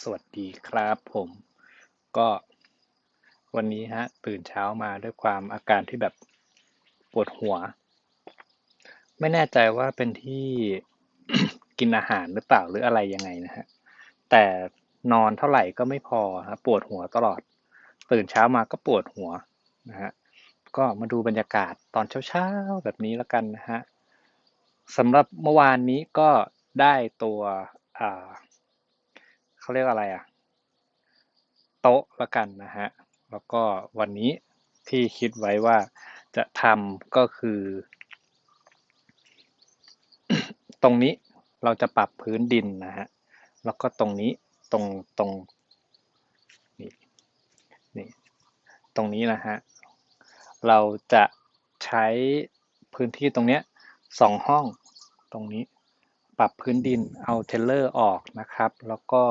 สวัสดีครับผมก็วันนี้ฮะ ตื่นเช้ามาด้วยความอาการที่แบบปวดหัว ไม่แน่ใจว่าเป็นที่กินอาหารหรือเปล่าหรืออะไรยังไงนะฮะ แต่นอนเท่าไหร่ก็ไม่พอครับปวดหัวตลอด ตื่นเช้ามาก็ปวดหัวนะฮะก็มาดูบรรยากาศตอนเช้าๆแบบนี้แล้วกันนะฮะสำหรับเมื่อวานนี้ก็ได้ตัวอ่า เขาเรียกอะไรอะโต๊ะละกันนะฮะ แล้วก็วันนี้ที่คิดไว้ว่าจะทำก็คือ ตรงนี้เราจะปรับพื้นดินนะฮะ แล้วก็ตรงนี้ตรงตรงนี่นี่ตรงนี้นะฮะ เราจะใช้พื้นที่ตรงเนี้ยสองห้องตรงนี้ ปรับพื้นดินเอาเทเลอร์ออกนะครับ แล้วก็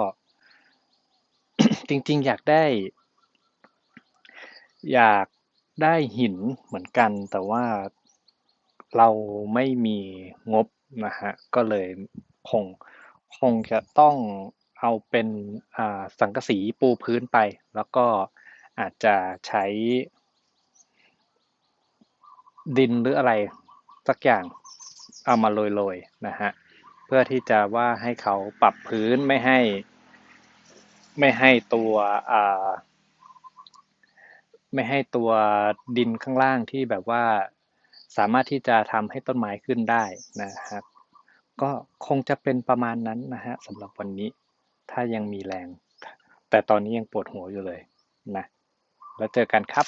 จริงๆ อยากได้ อยากได้หินเหมือนกัน แต่ว่าเราไม่มีงบนะฮะ ก็เลยคงคงจะต้องเอาเป็นสังกะสีปูพื้นไป แล้วก็อาจจะใช้ ดินหรืออะไรสักอย่างเอามาโรยๆนะฮะ เพื่อที่จะว่าให้เขาปรับพื้นไม่ให้ ไม่ให้ตัวอ่าไม่ให้ตัวดินข้างล่างที่แบบว่าสามารถที่จะทำให้ต้นไม้ขึ้นได้นะครับ ก็คงจะเป็นประมาณนั้นนะฮะสำหรับวันนี้ถ้ายังมีแรง แต่ตอนนี้ยังปวดหัวอยู่เลยนะ แล้วเจอกันครับ